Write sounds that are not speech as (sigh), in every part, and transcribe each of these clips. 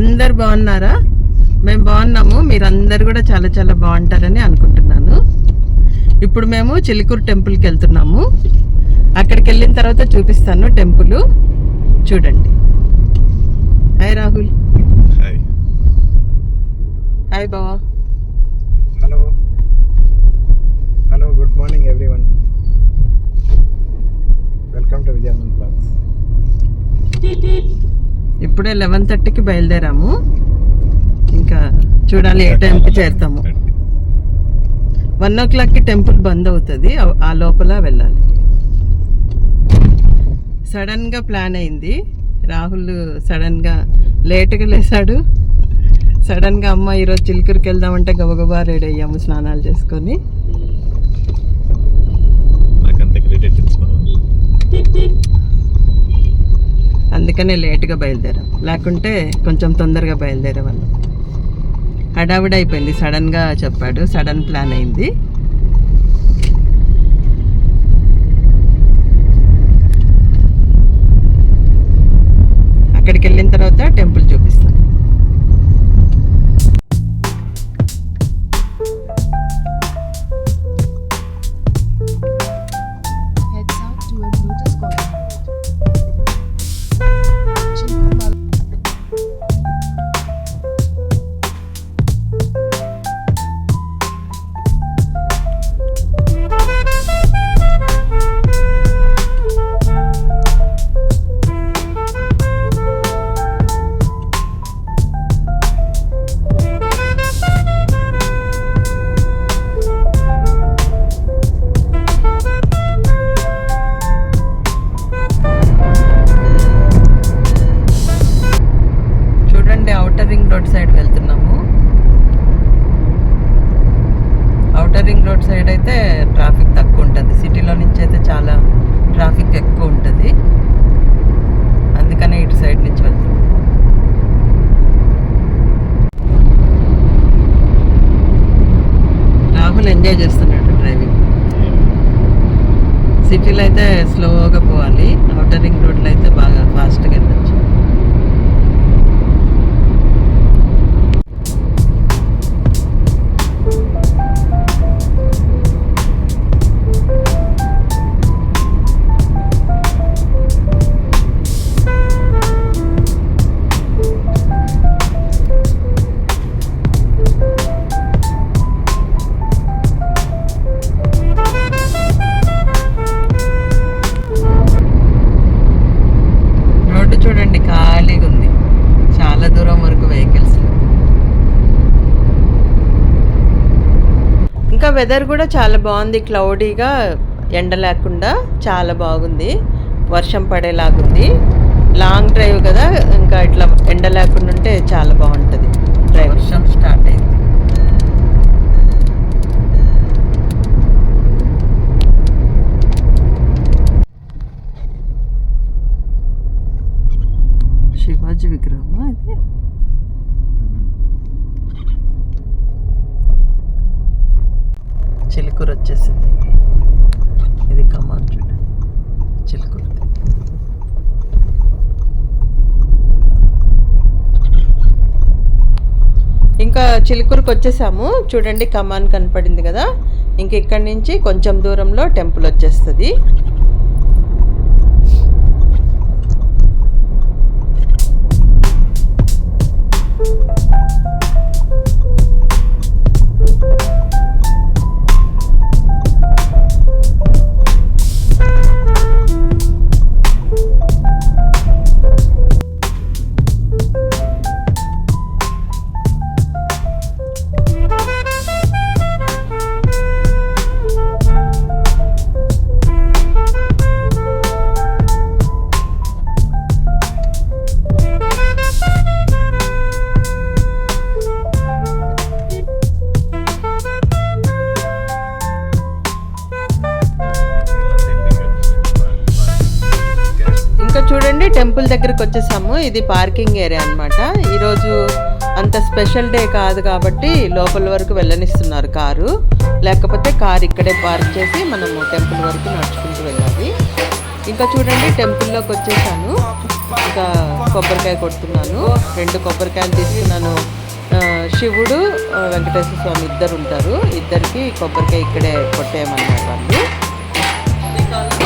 అందరు బాగున్నారా? మేము బాగున్నాము. మీరందరు కూడా చాలా చాలా బాగుంటారని అనుకుంటున్నాను. ఇప్పుడు మేము చిలుకూరు టెంపుల్కి వెళ్తున్నాము. అక్కడికి వెళ్ళిన తర్వాత చూపిస్తాను టెంపుల్. చూడండి. హాయ్ రాహుల్. హాయ్. హాయ్ బావా. ఇప్పుడే లెవెన్ థర్టీకి బయలుదేరాము. ఇంకా చూడాలి ఏ టైంకి చేరుతాము. వన్ ఓ క్లాక్కి టెంపుల్ బంద్ అవుతుంది. ఆ- లోపల వెళ్ళాలి. సడన్గా ప్లాన్ అయింది. రాహుల్ సడన్గా లేట్గా లేసాడు. సడన్గా అమ్మ ఈరోజు చిలుకూరుకి వెళ్దామంటే గబగబా రెడీ అయ్యాము స్నానాలు చేసుకొని. నాకంత క్రెడిట్ అందుకనే లేట్గా బయలుదేరాం. లేకుంటే కొంచెం తొందరగా బయలుదేరేవాళ్ళం హడావిడి అయిపోయింది. సడన్గా చెప్పాడు. సడన్ ప్లాన్ అయింది. అక్కడికి వెళ్ళిన తర్వాత టెంపుల్ రింగ్ రోడ్ సైడ్ వెళ్తున్నాము. అవుటర్ రింగ్ రోడ్ సైడ్ అయితే ట్రాఫిక్ తక్కువ ఉంటుంది. సిటీలో నుంచి అయితే చాలా ట్రాఫిక్ ఎక్కువ ఉంటుంది. అందుకనే ఇటు సైడ్ నుంచి వెళ్తున్నాం రాహుల్ ఎంజాయ్ చేస్తున్నాడు డ్రైవింగ్. సిటీలో అయితే స్లోగా పోవాలి. అవుటర్ రింగ్ రోడ్లో అయితే బాగా ఫాస్ట్గా వెళ్ళచ్చు వెదర్ కూడా చాలా బాగుంది. క్లౌడీగా ఎండ లేకుండా చాలా బాగుంది. వర్షం పడేలాగుంది. లాంగ్ డ్రైవ్ కదా ఇంకా ఇట్లా ఎండ లేకుండా ఉంటే చాలా బాగుంటుంది. డ్రైవ్ వర్షం స్టార్ట్ అయింది. శివాజీ విగ్రహం అయితే చిలుకూరు వచ్చేసింది ఇది కమాన్ చూడు. చిలుకూరు ఇంకా చిలుకూరుకు వచ్చేసాము చూడండి కమాన్ కనపడింది కదా. ఇంక ఇక్కడి నుంచి కొంచెం దూరంలో టెంపుల్ వచ్చేస్తుంది. ఇది పార్కింగ్ ఏరియా అనమాట ఈరోజు అంత స్పెషల్ డే కాదు కాబట్టి లోపల వరకు వెళ్ళనిస్తున్నారు కారు. లేకపోతే కారు ఇక్కడే పార్క్ చేసి మనము టెంపుల్ వరకు నడుచుకుంటూ వెళ్ళాలి. ఇంకా చూడండి టెంపుల్లోకి వచ్చేసాను. ఇంకా కొబ్బరికాయ కొడుతున్నాను. రెండు కొబ్బరికాయలు తీసుకున్నాను. శివుడు వెంకటేశ్వర స్వామి ఇద్దరు ఉంటారు. ఇద్దరికి కొబ్బరికాయ ఇక్కడే కొట్టేయమన్నారు వాళ్ళు.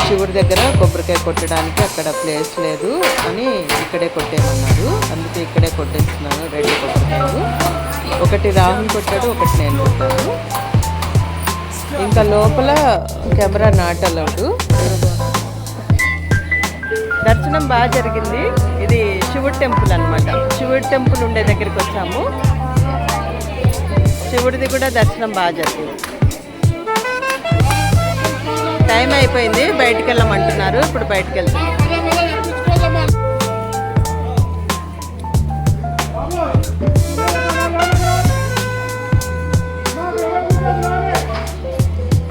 శివుడి దగ్గర కొబ్బరికాయ కొట్టడానికి అక్కడ ప్లేస్ లేదు అని ఇక్కడే కొట్టేమన్నారు అందుకే ఇక్కడే కొట్టేస్తున్నాను రెండు కొబ్బరికాయలు. ఒకటి రాహుల్ కొట్టాడు ఒకటి నేను కొట్టాను. ఇంకా లోపల కెమెరా నాట్ అలౌడ్ దర్శనం బాగా జరిగింది. ఇది శివుడి టెంపుల్ అన్నమాట. శివుడి టెంపుల్ ఉండే దగ్గరికి వచ్చాము. శివుడిది కూడా దర్శనం బాగా జరిగింది. టైం అయిపోయింది బయటికి వెళ్ళమంటున్నారు ఇప్పుడు బయటికి వెళ్తాం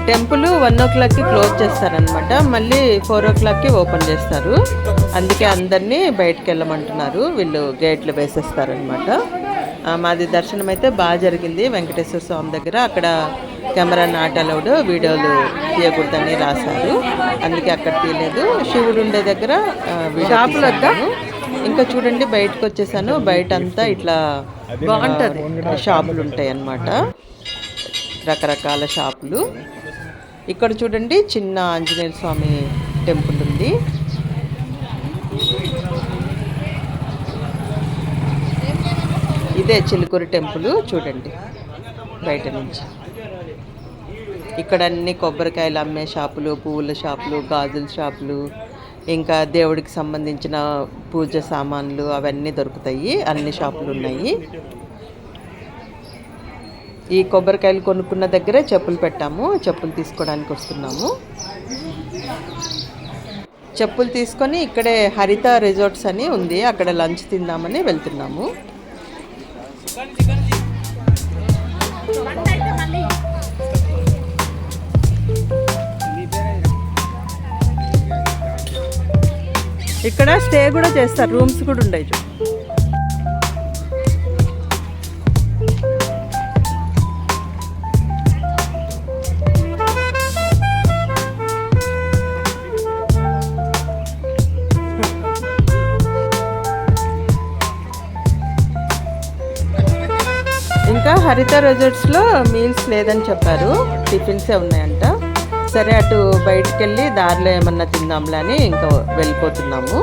టెంపుల్ వన్ ఓ క్లాక్కి క్లోజ్ చేస్తారనమాట మళ్ళీ ఫోర్ ఓ క్లాక్కి ఓపెన్ చేస్తారు. అందుకే అందరినీ బయటికి వెళ్ళమంటున్నారు వీళ్ళు గేట్లు వేసేస్తారనమాట మాది దర్శనం అయితే బాగా జరిగింది. వెంకటేశ్వర స్వామి దగ్గర అక్కడ కెమెరా నాట్ అలౌడ్ వీడియోలు తీయకూడదని రాశారు. అందుకే అక్కడ తీయలేదు. శివుడు ఉండే దగ్గర షాపులు ఇంకా చూడండి బయటకు వచ్చేసాను. బయట అంతా ఇట్లా బాగుంటుంది. షాపులు ఉంటాయి అన్నమాట రకరకాల షాపులు. ఇక్కడ చూడండి చిన్న ఆంజనేయ స్వామి టెంపుల్ ఉంది. ఇదే చిలుకూరు టెంపుల్ చూడండి బయట నుంచి. ఇక్కడ అన్ని కొబ్బరికాయలు అమ్మే షాపులు పువ్వుల షాపులు గాజుల షాపులు ఇంకా దేవుడికి సంబంధించిన పూజ సామాన్లు అవన్నీ దొరుకుతాయి అన్ని షాపులు ఉన్నాయి. ఈ కొబ్బరికాయలు కొనుక్కున్న దగ్గరే చెప్పులు పెట్టాము చెప్పులు తీసుకోవడానికి వస్తున్నాము. చెప్పులు తీసుకొని ఇక్కడే హరిత రిజార్ట్స్ అని ఉంది అక్కడ లంచ్ తిందామని వెళ్తున్నాము. ఇక్కడ స్టే కూడా చేస్తారు రూమ్స్ కూడా ఉండవు చూ ఇంకా హరిత రిజార్ట్స్లో మీల్స్ లేదని చెప్పారు. టిఫిన్సే ఉన్నాయంట. సరే అటు బయటికి వెళ్ళి దారిలో ఏమన్నా తిందాంలే అని ఇంకా వెళ్ళిపోతున్నాము.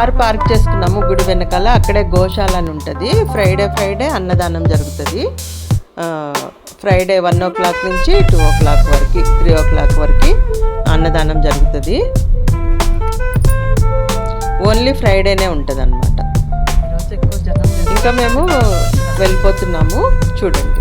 కార్ పార్క్ చేసుకున్నాము గుడి వెనకాల. అక్కడే గోశాల అని ఉంటుంది. ఫ్రైడే ఫ్రైడే అన్నదానం జరుగుతుంది. ఫ్రైడే వన్ ఓ క్లాక్ నుంచి టూ ఓ క్లాక్ వరకు త్రీ ఓ క్లాక్ వరకు అన్నదానం జరుగుతుంది. ఓన్లీ ఫ్రైడేనే ఉంటుంది అనమాట ఇంకా మేము వెళ్ళిపోతున్నాము. చూడండి.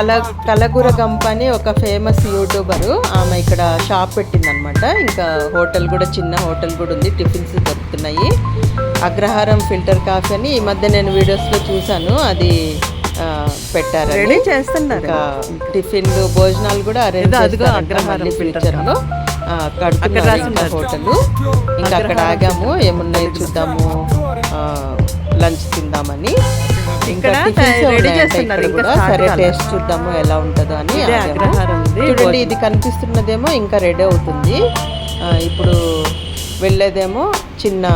కల కలగూర గంప అని ఒక ఫేమస్ యూట్యూబరు. ఆమె ఇక్కడ షాప్ పెట్టిందనమాట ఇంకా హోటల్ కూడా చిన్న హోటల్ కూడా ఉంది. టిఫిన్స్ దొరుకుతున్నాయి. అగ్రహారం ఫిల్టర్ కాఫీ అని ఈ మధ్య నేను వీడియోస్లో చూశాను. అది పెట్టారు రెడీ చేస్తున్నారు. టిఫిన్లు భోజనాలు కూడా అరేంజ్ అగ్రహారం కడుతున్నారు హోటల్. ఇంకా అక్కడ ఆగాము. ఏమున్నాయి చూద్దాము. లంచ్ తిందామని. ఇంకా రెడీ చేస్తున్నారు. కూడా. సరే టేస్ట్ చూద్దాము ఎలా ఉంటుందో అని. చూడండి ఇది కనిపిస్తున్నదేమో ఇంకా రెడీ అవుతుంది. ఇప్పుడు వెళ్ళేదేమో చిన్న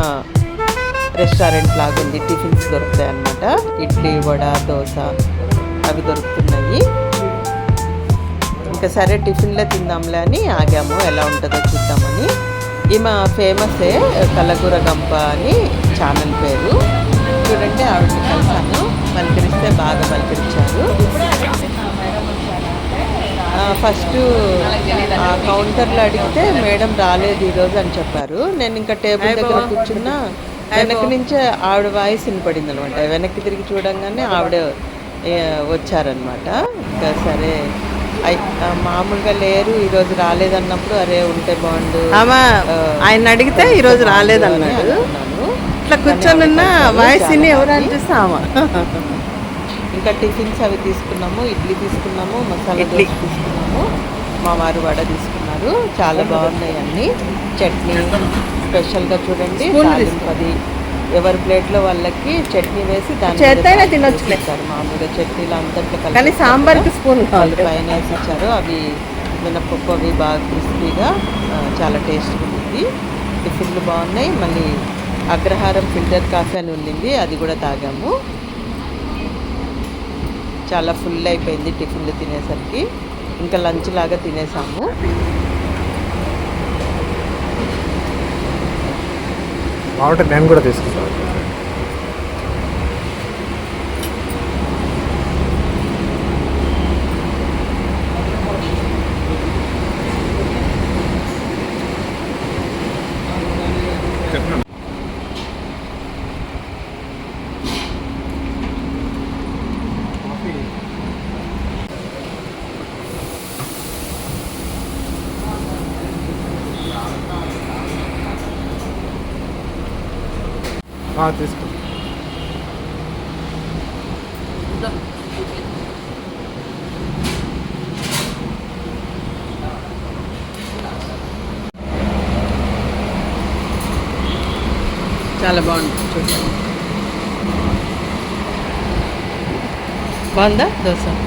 రెస్టారెంట్ లాగా ఉంది టిఫిన్స్ దొరుకుతాయి అన్నమాట ఇడ్లీ వడ దోశ అవి దొరుకుతున్నాయి. ఇంకా సరే టిఫిన్లే తిందాంలే అని ఆగాము. ఎలా ఉంటుందో చూద్దామని. ఈమె ఫేమసే కలగూర గంప అని ఛానల్ పేరు. చూడండి ఆవిడని కలిసాను పలకరిస్తే బాగా పలకరించారు. ఫస్ట్ ఆ కౌంటర్లో అడిగితే మేడం రాలేదు ఈరోజు అని చెప్పారు. నేను ఇంకా టేబుల్ దగ్గర కూర్చున్నా వెనక నుంచే ఆవిడ వాయిస్ వినపడింది అనమాట వెనక్కి తిరిగి చూడంగానే ఆవిడ వచ్చారనమాట. ఇంకా సరే మామూలుగా లేరు ఈరోజు రాలేదన్నప్పుడు అరే ఉంటే బాగుండు. ఆయన అడిగితే ఈరోజు రాలేదన్నాడు. ఇట్లా కూర్చొని వాయిస్ ఎవరు అనిపిస్తామా ఇంకా టిఫిన్స్ అవి తీసుకున్నాము ఇడ్లీ తీసుకున్నాము మసాలా దోశ తీసుకున్నాము. మా వారు వడ తీసుకున్నారు. చాలా బాగున్నాయి అన్ని. చట్నీ స్పెషల్గా చూడండి. అది ఎవరి ప్లేట్లో వాళ్ళకి చట్నీ వేసి దాని తినొచ్చు మామూలుగా చట్నీలు అంతట్లో కానీ సాంబార్కి స్పూన్ పైన వేసి ఇచ్చారు అవి మినపప్పు అవి బాగా క్రిస్పీగా చాలా టేస్ట్గా ఉంది. టిఫిన్లు బాగున్నాయి. మళ్ళీ అగ్రహారం ఫిల్టర్ కాఫీ అని ఉండింది అది కూడా తాగాము. చాలా ఫుల్ అయిపోయింది టిఫిన్లు తినేసరికి. ఇంకా లంచ్ లాగా తినేసాము. బాగుంటే నేను కూడా తీసుకుంటాను. తీసుకో చాలా బాగుంది చూడండి బాగుందా దోశ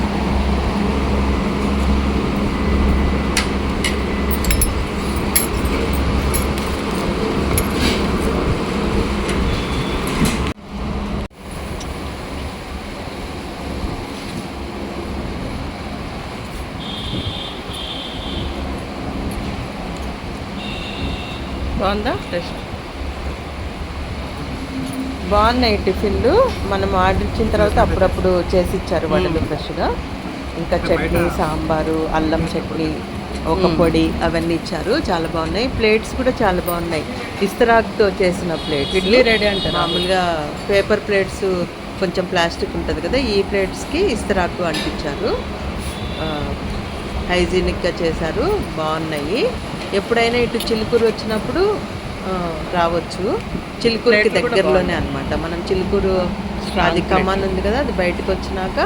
బాగుందా? టేస్ట్ బాగున్నాయి టిఫిన్లు. మనం ఆర్డర్ ఇచ్చిన తర్వాత అప్పుడప్పుడు చేసి ఇచ్చారు వడలు ఫ్రెష్గా. ఇంకా చట్నీ సాంబారు అల్లం చట్నీ ఒక పొడి అవన్నీ ఇచ్చారు. చాలా బాగున్నాయి. ప్లేట్స్ కూడా చాలా బాగున్నాయి. ఇస్తరాక్తో చేసిన ప్లేట్స్ ఇడ్లీ రెడీ అంటే మామూలుగా పేపర్ ప్లేట్స్ కొంచెం ప్లాస్టిక్ ఉంటుంది కదా ఈ ప్లేట్స్కి ఇస్తరాకు అంటించారు. హైజీనిక్గా చేశారు. బాగున్నాయి. ఎప్పుడైనా ఇటు చిలుకూరు వచ్చినప్పుడు రావచ్చు. చిలుకూరుకి దగ్గరలోనే అన్నమాట. మనం చిలుకూరు అది కమాన్ ఉంది కదా అది బయటకు వచ్చినాక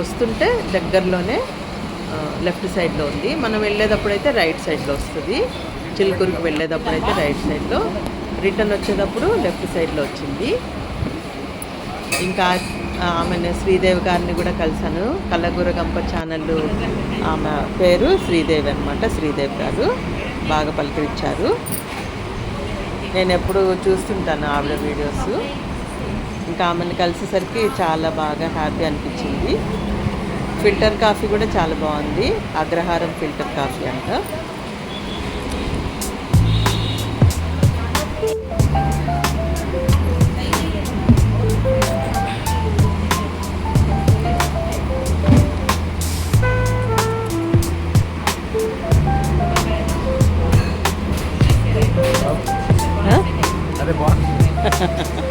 వస్తుంటే దగ్గరలోనే లెఫ్ట్ సైడ్లో ఉంది. మనం వెళ్ళేటప్పుడు అయితే రైట్ సైడ్లో వస్తుంది. చిలుకూరుకి వెళ్ళేటప్పుడు అయితే రైట్ సైడ్లో రిటర్న్ వచ్చేటప్పుడు లెఫ్ట్ సైడ్లో వచ్చింది. ఇంకా ఆమెను శ్రీదేవి గారిని కూడా కలిశాను. కళ్ళగూర గంప ఛానల్ ఆమె పేరు శ్రీదేవి అనమాట శ్రీదేవి గారు. బాగా పలకరించారు. నేను ఎప్పుడు చూస్తుంటాను ఆవిడ వీడియోస్. ఇంకా ఆమెను కలిసేసరికి చాలా బాగా హ్యాపీ అనిపించింది. ఫిల్టర్ కాఫీ కూడా చాలా బాగుంది. అగ్రహారం ఫిల్టర్ కాఫీ అంట. ఆ? ha ha ha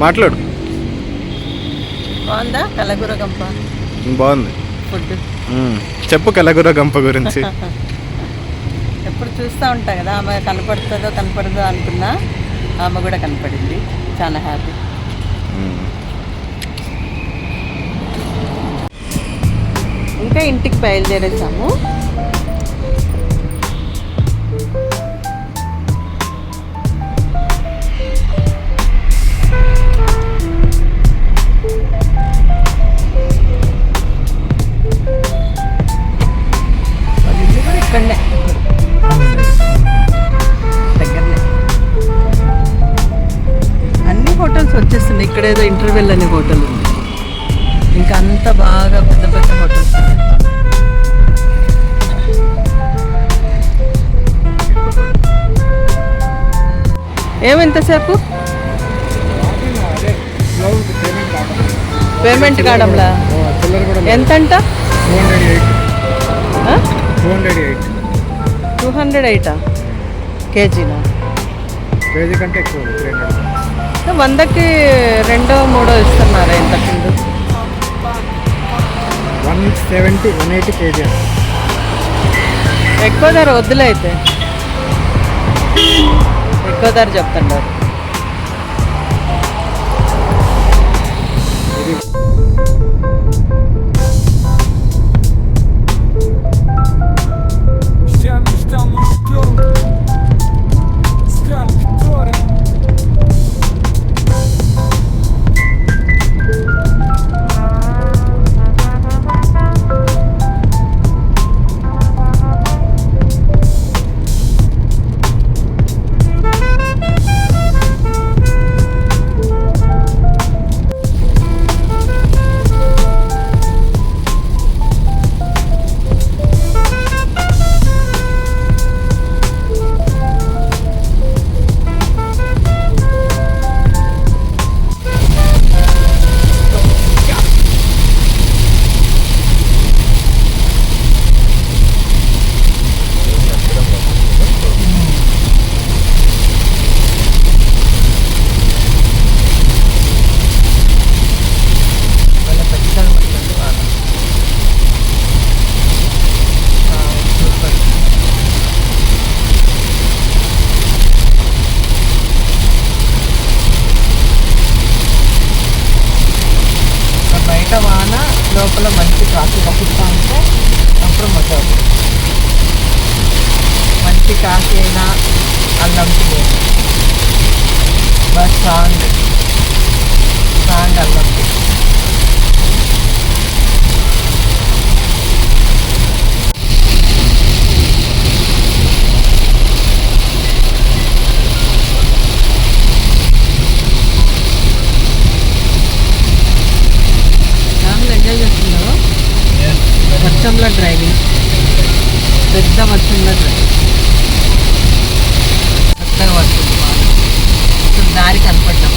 మాట్లాడు. బాగుందా? కలగూర గంప బాగుంది. ఫుడ్. చెప్పు కలగూర గంప గురించి. (laughs) ఎప్పుడు చూస్తూ ఉంటా కదా ఆమె కనపడుతుందో కనపడదో అనుకున్నా ఆమె కూడా కనపడింది. చాలా హ్యాపీ. ఇంకా ఇంటికి బయలుదేరేసాము. వెల్ అనే హోటల్ ఉంది ఇంకా అంత బాగా పెద్ద పెద్ద హోటల్స్ ఉన్నాయి. ఏమెంతసేపు పేమెంట్ కావడంలా? చిల్లర కూడా ఎంతంట టూ హండ్రెడ్ ఎయిటా. కేజీనా? కేజీ కంటే ఎక్కువ వందకి రెండో మూడో ఇస్తున్నారా ఇంత కింద one seventy one eighty KG ఎక్కువ ధర వద్దులే అయితే. ఎక్కువ ధర చెప్తున్నారు. లోపల మంచి కాఫీ పంపిస్తా ఉంటే అప్పుడు మజా మంచి కాఫీ అయినా అల్లం టీ. అయినా బస్ స్ట్రాంగ్ సాండ్ అల్లం టీ. వర్షంలో డ్రైవింగ్. పెద్ద వర్షంలో డ్రైవింగ్. బాగా అసలు దారి కనపడ్డాం.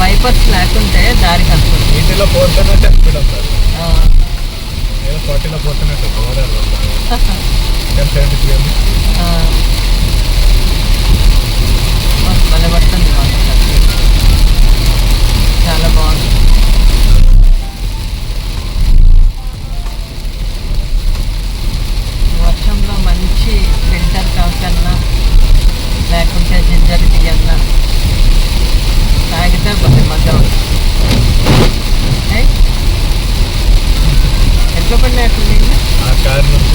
వైపర్స్ లేకుంటే దారి కనపడుతుంది ఎయిటీలో పోతున్నట్టు ఫార్టీలో పోతున్నట్టు సెవెంటీ త్రీ భలే పడుతుంది చాలా బాగుంది. మంచి ఫిల్టర్ కాఫీ అన్నా లేకుంటే జింజర్ టీ అన్నా తాగితే కొద్ది మజా ఏయ్? ఎట్లా పడినాయి అట్లా కార్ నుంచి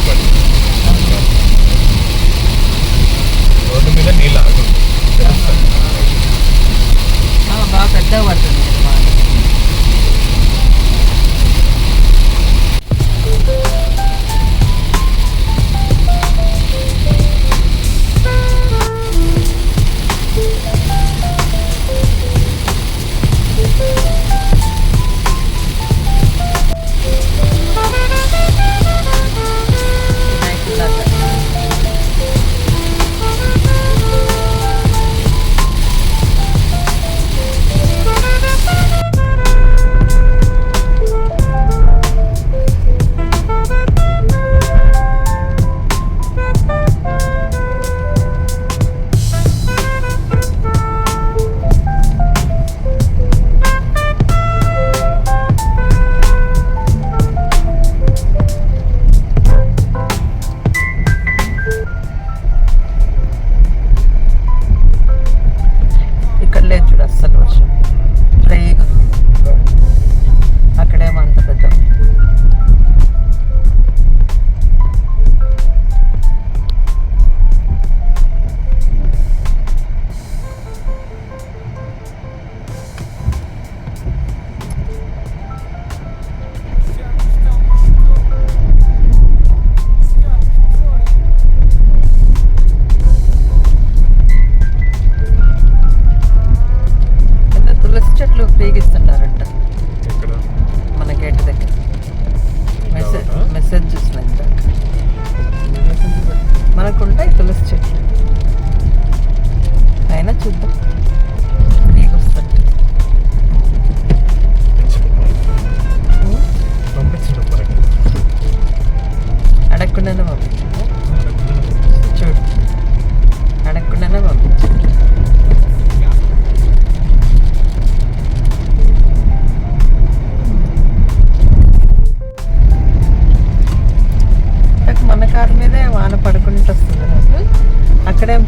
Bildungswege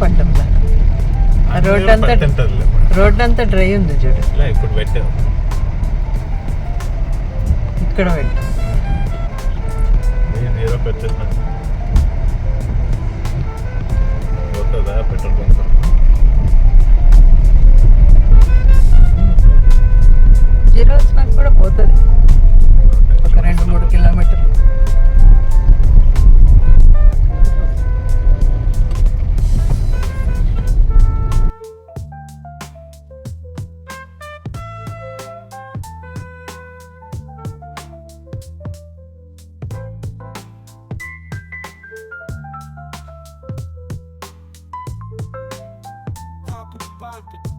వర్షం పడ్డంలా రోడ్ అంతా రోడ్ అంతా డ్రై ఉంది చూడు. ఇప్పుడు పెట్టాం ఇక్కడ పెట్టాం. పెట్రోల్ జీరో వచ్చినాక కూడా పోతుంది. ఒక రెండు మూడు కిలోమీటర్లు. Compton.